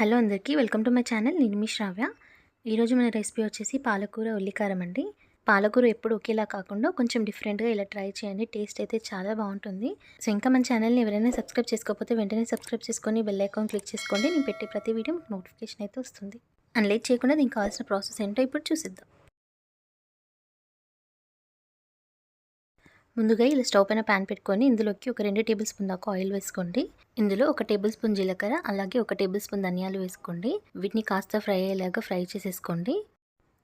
Hello అందరికీ welcome to my channel నేను మీ శ్రావ్య ఈరోజు మన రెసిపీ వచ్చేసి పాలకూర ఉల్లికారం అండి. పాలకూర ఎప్పుడు ఒకేలా కాకుండా కొంచెం డిఫరెంట్గా ఇలా ట్రై చేయండి. టేస్ట్ అయితే చాలా బాగుంటుంది. సో ఇంకా మన ఛానల్ని ఎవరైనా సబ్స్క్రైబ్ చేసుకోకపోతే వెంటనే సబ్స్క్రైబ్ చేసుకొని బెల్ ఐకాన్ క్లిక్ చేసుకోండి నేను పెట్టే ప్రతి వీడియో నోటిఫికేషన్ అయితే వస్తుంది. అండ్ లేట్ చేయకుండా దీనికి కావాల్సిన ప్రాసెస్ ఏంటో ఇప్పుడు చూసిద్దాం. ముందుగా ఇలా స్టవ్ పైన ప్యాన్ పెట్టుకొని ఇందులోకి ఒక రెండు టేబుల్ స్పూన్ దాకా ఆయిల్ వేసుకోండి. ఇందులో ఒక టేబుల్ స్పూన్ జీలకర్ర అలాగే ఒక టేబుల్ స్పూన్ ధనియాలు వేసుకోండి. వీటిని కాస్త ఫ్రై అయ్యేలాగా ఫ్రై చేసేసుకోండి.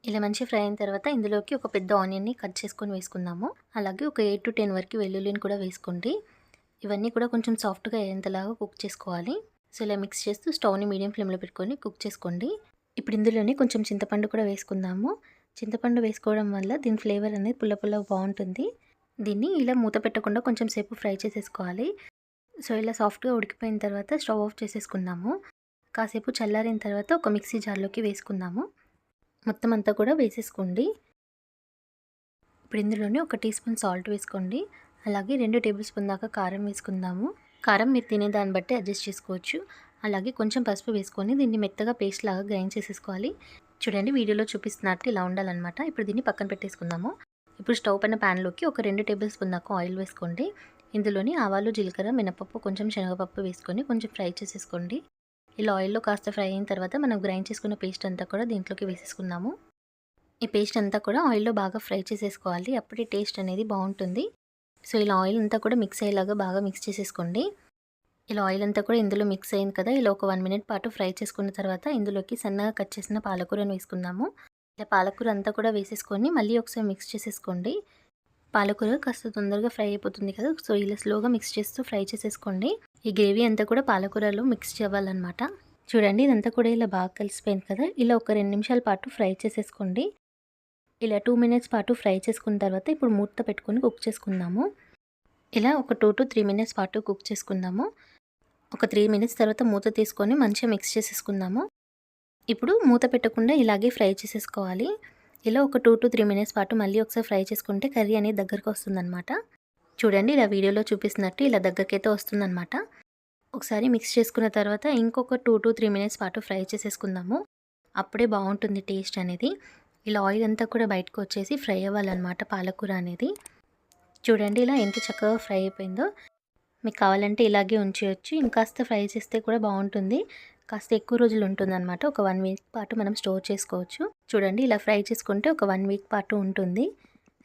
ఇలా మంచి ఫ్రై అయిన తర్వాత ఇందులోకి ఒక పెద్ద ఆనియన్ని కట్ చేసుకొని వేసుకుందాము. అలాగే ఒక ఎయిట్ టు టెన్ వరకు వెల్లుల్లిని కూడా వేసుకోండి. ఇవన్నీ కూడా కొంచెం సాఫ్ట్గా అయ్యేంతలాగా కుక్ చేసుకోవాలి. సో ఇలా మిక్స్ చేస్తూ స్టవ్ని మీడియం ఫ్లేమ్లో పెట్టుకొని కుక్ చేసుకోండి. ఇప్పుడు ఇందులోనే కొంచెం చింతపండు కూడా వేసుకుందాము. చింతపండు వేసుకోవడం వల్ల దీని ఫ్లేవర్ అనేది పుల్ల పుల్ల బాగుంటుంది. దీన్ని ఇలా మూత పెట్టకుండా కొంచెం సేపు ఫ్రై చేసేసుకోవాలి. సో ఇలా సాఫ్ట్గా ఉడికిపోయిన తర్వాత స్టవ్ ఆఫ్ చేసేసుకుందాము. కాసేపు చల్లారిన తర్వాత ఒక మిక్సీ జార్లోకి వేసుకుందాము. మొత్తం అంతా కూడా వేసేసుకోండి. ఇప్పుడు ఇందులోనే ఒక టీ స్పూన్ సాల్ట్ వేసుకోండి. అలాగే రెండు టేబుల్ స్పూన్ దాకా కారం వేసుకుందాము. కారం మీరు తినే దాన్ని బట్టి అడ్జస్ట్ చేసుకోవచ్చు. అలాగే కొంచెం పసుపు వేసుకొని దీన్ని మెత్తగా పేస్ట్ లాగా గ్రైండ్ చేసేసుకోవాలి. చూడండి వీడియోలో చూపిస్తున్నట్టు ఇలా ఉండాలన్నమాట. ఇప్పుడు దీన్ని పక్కన పెట్టేసుకుందాము. ఇప్పుడు స్టవ్ పైన ప్యాన్లోకి ఒక రెండు టేబుల్ స్పూన్ దాకా ఆయిల్ వేసుకోండి. ఇందులోని ఆవాలు జీలకర్ర మినపప్పు కొంచెం శనగపప్పు వేసుకొని కొంచెం ఫ్రై చేసేసుకోండి. ఇలా ఆయిల్లో కాస్త ఫ్రై అయిన తర్వాత మనం గ్రైండ్ చేసుకున్న పేస్ట్ అంతా కూడా దీంట్లోకి వేసేసుకుందాము. ఈ పేస్ట్ అంతా కూడా ఆయిల్లో బాగా ఫ్రై చేసేసుకోవాలి. అప్పుడే టేస్ట్ అనేది బాగుంటుంది. సో ఇలా ఆయిల్ అంతా కూడా మిక్స్ అయ్యేలాగా బాగా మిక్స్ చేసేసుకోండి. ఇలా ఆయిల్ అంతా కూడా ఇందులో మిక్స్ అయింది కదా ఇలా ఒక వన్ మినిట్ పాటు ఫ్రై చేసుకున్న తర్వాత ఇందులోకి సన్నగా కట్ చేసిన పాలకూరను వేసుకుందాము. ఇలా పాలకూర అంతా కూడా వేసేసుకొని మళ్ళీ ఒకసారి మిక్స్ చేసేసుకోండి. పాలకూర కాస్త తొందరగా ఫ్రై అయిపోతుంది కదా సో ఇలా స్లోగా మిక్స్ చేస్తూ ఫ్రై చేసేసుకోండి. ఈ గ్రేవీ అంతా కూడా పాలకూరలో మిక్స్ చేయాలన్నమాట చూడండి ఇదంతా కూడా ఇలా బాగా కలిసిపోయింది కదా ఇలా ఒక రెండు నిమిషాల పాటు ఫ్రై చేసేసుకోండి. ఇలా టూ మినిట్స్ పాటు ఫ్రై చేసుకున్న తర్వాత ఇప్పుడు మూత పెట్టుకొని కుక్ చేసుకుందాము. ఇలా ఒక టూ టు త్రీ మినిట్స్ పాటు కుక్ చేసుకుందాము. ఒక త్రీ మినిట్స్ తర్వాత మూత తీసుకొని మంచిగా మిక్స్ చేసేసుకుందాము. ఇప్పుడు మూత పెట్టకుండా ఇలాగే ఫ్రై చేసేసుకోవాలి. ఇలా ఒక టూ టు త్రీ మినిట్స్ పాటు మళ్ళీ ఒకసారి ఫ్రై చేసుకుంటే కర్రీ అనేది దగ్గరకు వస్తుందన్నమాట. చూడండి ఇలా వీడియోలో చూపిస్తున్నట్టు ఇలా దగ్గరకైతే వస్తుందన్నమాట. ఒకసారి మిక్స్ చేసుకున్న తర్వాత ఇంకొక టూ టు త్రీ మినిట్స్ పాటు ఫ్రై చేసేసుకుందాము. అప్పుడే బాగుంటుంది టేస్ట్ అనేది. ఇలా ఆయిల్ అంతా కూడా బయటకు వచ్చేసి ఫ్రై అవ్వాలన్నమాట పాలకూర అనేది. చూడండి ఇలా ఎంత చక్కగా ఫ్రై అయిపోయిందో. మీకు కావాలంటే ఇలాగే ఉంచేయచ్చు. ఇంకాస్త ఫ్రై చేస్తే కూడా బాగుంటుంది. కాస్త ఎక్కువ రోజులు ఉంటుందన్నమాట. ఒక వన్ వీక్ పాటు మనం స్టోర్ చేసుకోవచ్చు. చూడండి ఇలా ఫ్రై చేసుకుంటే ఒక వన్ వీక్ పాటు ఉంటుంది.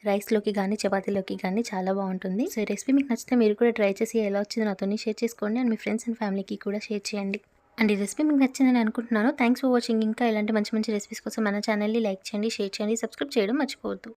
రైస్లోకి కానీ చపాతీలోకి కానీ చాలా బాగుంటుంది. సో ఈ రెసిపీ మీకు నచ్చితే మీరు కూడా ట్రై చేసి ఎలా వచ్చిందో నాతోని షేర్ చేసుకోండి. అండ్ మీ ఫ్రెండ్స్ అండ్ ఫ్యామిలీకి కూడా షేర్ చేయండి. అండ్ ఈ రెసిపీ మీకు నచ్చిందని అనుకుంటున్నాను. Thanks for watching. ఇంకా ఇలాంటి మంచి మంచి రెసిపీస్ కోసం మన ఛానల్ని లైక్ చేయండి షేర్ చేయండి సబ్స్క్రైబ్ చేయడం మర్చిపోవద్దు.